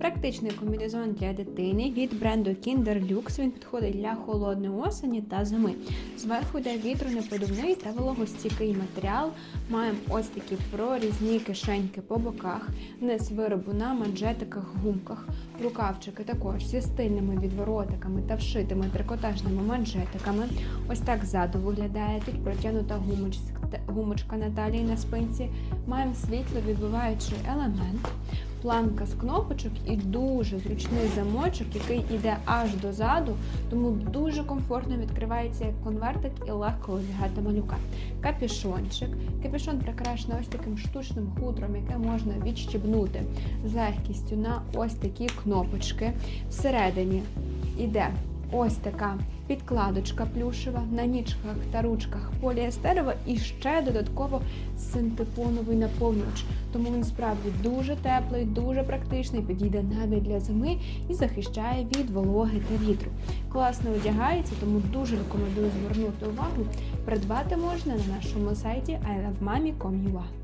Практичний комбінезон для дитини від бренду Kinder Lux. Він підходить для холодної осені та зими. Зверху йде вітронепродувний та вологостійкий матеріал. Маємо ось такі прорізні кишеньки по боках, низ виробу на манжетиках, гумках, рукавчики також зі стильними відворотиками та вшитими трикотажними манжетиками. Ось так ззаду виглядає тут протягнута гумочка, гумочка на на спинці. Маємо світло відбиваючий елемент. Планка з кнопочок і дуже зручний замочок, який йде аж дозаду, тому дуже комфортно відкривається як конвертик і легко одягати малюка. Капішончик. Капішон прикрашений ось таким штучним хутром, яке можна відщібнути з легкістю на ось такі кнопочки. Всередині йде ось така підкладочка плюшева на ніжках та ручках поліестерова і ще додатково синтепоновий наповнювач. Тому він справді дуже теплий, дуже практичний, підійде навіть для зими і захищає від вологи та вітру. Класно одягається, тому дуже рекомендую звернути увагу. Придбати можна на нашому сайті ilovemami.com.ua